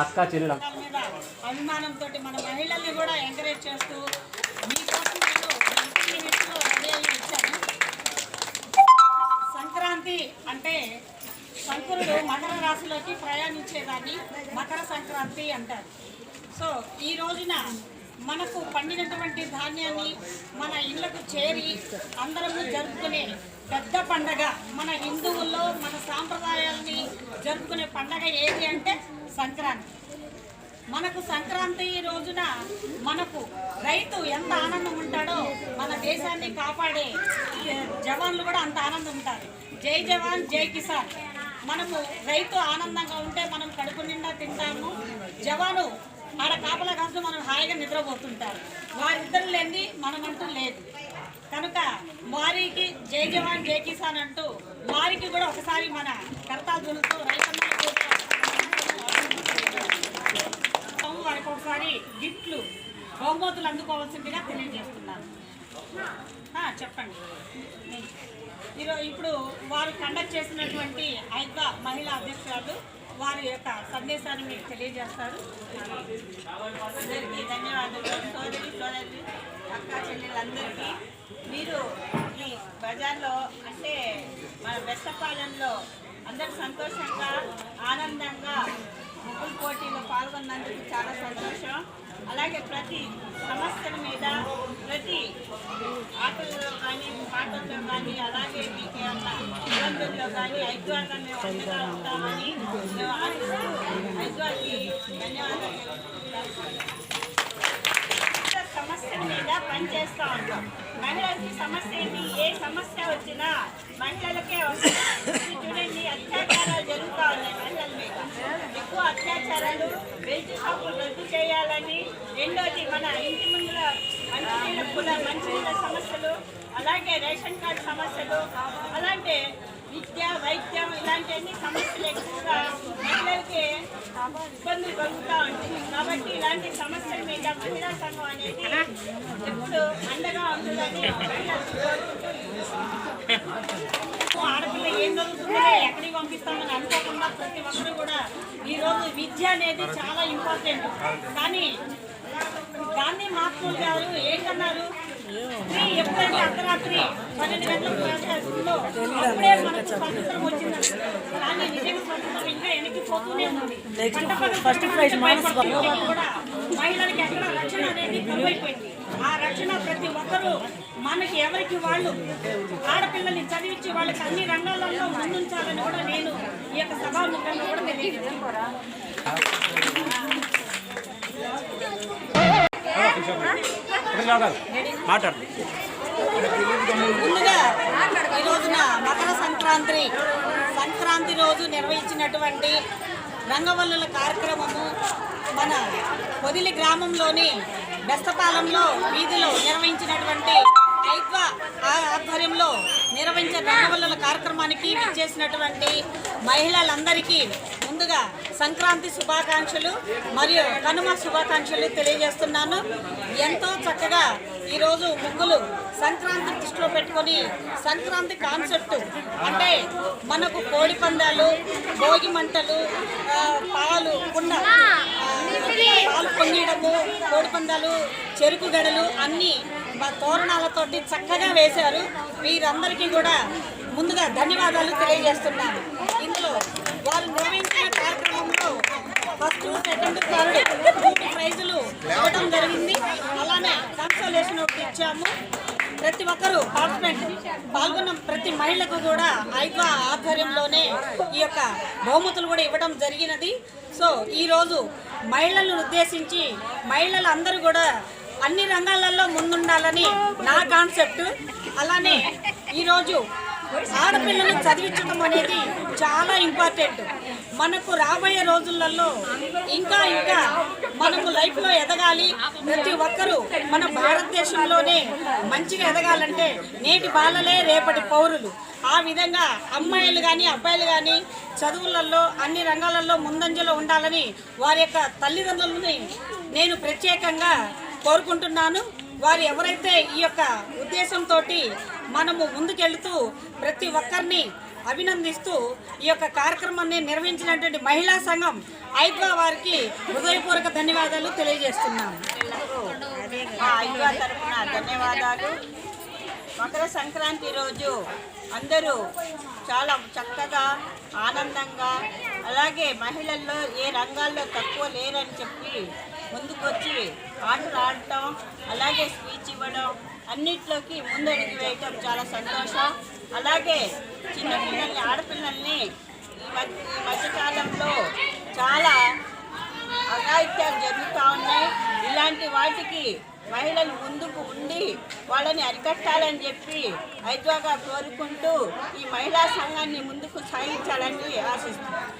అక్క చెల్లెలు. వాళ్ళ అభిమానంతో మన మహిళల్ని కూడా ఎంకరేజ్ చేస్తూ మీకోసం నేను ఇంటిని సంక్రాంతి అంటే శంకరుడు మకర రాశిలోకి ప్రయాణించేదాన్ని మకర సంక్రాంతి అంటారు. సో ఈ రోజున మనకు పండినటువంటి ధాన్యాన్ని మన ఇళ్ళకు చేరి అందరము జరుపుకునే పెద్ద పండగ. మన హిందువుల్లో మన సాంప్రదాయాల్ని జరుపుకునే పండగ ఏది అంటే సంక్రాంతి. మనకు సంక్రాంతి రోజున మనకు రైతు ఎంత ఆనందం ఉంటాడో మన దేశాన్ని కాపాడే జవాన్లు కూడా అంత ఆనందం ఉంటారు. జై జవాన్ జై కిసాన్. మనము రైతు ఆనందంగా ఉంటే మనం కడుపు నిండా తింటాము. జవాను ఆడ కాపలా కాస్తూ మనం హాయిగా నిద్రపోతుంటారు. వారిద్దరు లేని మనమంటూ లేదు. కనుక జై జవాన్ జై కిసాన్ అంటూ వారికి కూడా ఒకసారి మన కర్తాదులతో రైతన్నలకు వారికి ఒకసారి గిఫ్ట్లు బహుమతులు అందుకోవాల్సిందిగా తెలియజేస్తున్నాను చెప్పండి. ఈరోజు ఇప్పుడు వారు కండక్ట్ చేసినటువంటి ఐద్వా మహిళా అధ్యక్షురాలు వారి యొక్క సందేశాన్ని మీకు తెలియజేస్తారు. అందరికీ ధన్యవాదాలు. సోదరి సోదరి అక్క చెల్లెలందరికీ మీరు ఈ బజార్లో అంటే మన బెస్తపాలెంలో అందరు సంతోషంగా ఆనందంగా ముగ్గురు పోటీలో పాల్గొన్నందుకు చాలా సంతోషం. అలాగే ప్రతి సమస్యల మీద ప్రతి ఆటల్లో కానీ పాటల్లో కానీ అలాగే మీకు ఇబ్బందుల్లో కానీ ఐద్వార్గా మేము అండగా ఉంటామని మేము ఆశిస్తూ ఐద్వార్కి ధన్యవాదాలు. సమస్యల మీద పనిచేస్తూ ఉంటాం మహిళలకి సమస్య ఏంటి? ఏ సమస్య వచ్చినా మహిళలకే వస్తుంది చూడండి అత్యాచారాలు జరుగుతూ ఉన్నాయి మహిళల మీద. ఎక్కువ అత్యాచారాలు బెల్ట్ షాపులు రద్దు చేయాలని రెండోది మన ఇంటి ముందుల మంచినీళ్ళ కూడా మంచినీళ్ళ సమస్యలు అలాగే రేషన్ కార్డు సమస్యలు అలాంటి విద్య వైద్యం ఇలాంటివన్నీ సమస్యలు ఎక్కువగా మహిళలకి ఇబ్బందులు కలుగుతూ ఉంటుంది కాబట్టి ఇలాంటి సమస్యల మీద మహిళా సంఘం అనేది ఎప్పుడు అండగా ఉంటుందని మహిళలకు ఆడపిల్ల ఏం చదువుతుందో ఎక్కడికి పంపిస్తామని అనుకోకుండా ప్రతి ఒక్కరు కూడా ఈరోజు విద్య అనేది చాలా ఇంపార్టెంట్ కానీ దాన్ని మహాత్ములు గారు ఏంటన్నారు? ఎప్పుడంటే అర్ధరాత్రి పన్నెండు గంటలకు వేసేస్తుందో అప్పుడే మనకు స్వతంత్రం నిజంగా స్వతంత్రం ఇంకా వెనక్కి పోతూనే ఉంది ఫస్ట్ ప్రైజ్ మహిళలకి ఎక్కడ రక్షణ అనేది కరువైపోయింది ఆ రక్షణ ప్రతి ఒక్కరూ మనకి ఎవరికి వాళ్ళు ఆడపిల్లల్ని చదివించి వాళ్ళకి అన్ని రంగాలలో ముందుంచాలని కూడా నేను ఈ యొక్క సభాముఖంగా కూడా మాట్లాడాలి మాట్లాడు. ముందుగా ఈ రోజున మకర సంక్రాంతి సంక్రాంతి రోజు నిర్వహించినటువంటి రంగవల్లుల కార్యక్రమము మన పొదిలి గ్రామంలోని బెస్తపాలెంలో వీధిలో నిర్వహించినటువంటి ఆధ్వర్యంలో నిర్వహించే రంగవల్లుల కార్యక్రమానికి విచ్చేసినటువంటి మహిళలందరికీ ముందుగా సంక్రాంతి శుభాకాంక్షలు మరియు కనుమ శుభాకాంక్షలు తెలియజేస్తున్నాను. ఎంతో చక్కగా ఈరోజు ముగ్గులు సంక్రాంతి దృష్టిలో పెట్టుకొని సంక్రాంతి కాన్సెప్ట్ అంటే మనకు కోడి పందాలు భోగి మంటలు పాలు కుండ పాలు పొంగడము కోడి పందాలు చెరుకు గడలు అన్నీ తోరణాలతోటి చక్కగా వేశారు. వీరందరికీ కూడా ముందుగా ధన్యవాదాలు తెలియజేస్తున్నాను. ఇందులో వారు నిర్వహించిన కార్యక్రమంలో ఫస్ట్ సెకండ్ థర్డ్ మూడు ప్రైజులు ఇవ్వడం జరిగింది. అలానే కన్సోలేషన్ ఒకటి ఇచ్చాము. ప్రతి ఒక్కరూ పార్టిసిపెంట్ పాల్గొన్న ప్రతి మహిళకు కూడా ఐక్వ ఆధ్వర్యంలోనే ఈ యొక్క బహుమతులు కూడా ఇవ్వడం జరిగినది. సో ఈరోజు మహిళలను ఉద్దేశించి మహిళలు అందరూ కూడా అన్ని రంగాలలో ముందుండాలని నా కాన్సెప్ట్. అలానే ఈరోజు ఆడపిల్లలు చదివించడం అనేది చాలా ఇంపార్టెంట్. మనకు రాబోయే రోజులలో ఇంకా ఇంకా మనము లైఫ్లో ఎదగాలి. ప్రతి ఒక్కరూ మన భారతదేశంలోనే మంచిగా ఎదగాలంటే నేటి బాలలే రేపటి పౌరులు. ఆ విధంగా అమ్మాయిలు కానీ అబ్బాయిలు కానీ చదువులలో అన్ని రంగాలలో ముందంజలో ఉండాలని వారి యొక్క తల్లిదండ్రులని నేను ప్రత్యేకంగా కోరుకుంటున్నాను. వారు ఎవరైతే ఈ యొక్క ఉద్దేశంతో మనము ముందుకెళ్తూ ప్రతి ఒక్కరిని అభినందిస్తూ ఈ యొక్క కార్యక్రమాన్ని నిర్వహించినటువంటి మహిళా సంఘం ఐద్వా వారికి హృదయపూర్వక ధన్యవాదాలు తెలియజేస్తున్నాము మా తరఫున ధన్యవాదాలు. మకర సంక్రాంతి రోజు అందరూ చాలా చక్కగా ఆనందంగా అలాగే మహిళల్లో ఏ రంగాల్లో తక్కువ లేరని చెప్పి ముందుకొచ్చి ఆటలు ఆడటం అలాగే స్పీచ్ ఇవ్వడం అన్నిట్లోకి ముందడుగు వేయటం చాలా సంతోషం. అలాగే చిన్నపిల్లల్ని ఆడపిల్లల్ని ఈ మధ్యకాలంలో చాలా అఘాయిత్యాలు జరుగుతూ ఉన్నాయి. ఇలాంటి వాటికి మహిళలు ముందుకు ఉండి వాళ్ళని అరికట్టాలని చెప్పి ఐద్వాగా కోరుకుంటూ ఈ మహిళా సంఘాన్ని ముందుకు సాగించాలని ఆశిస్తున్నాను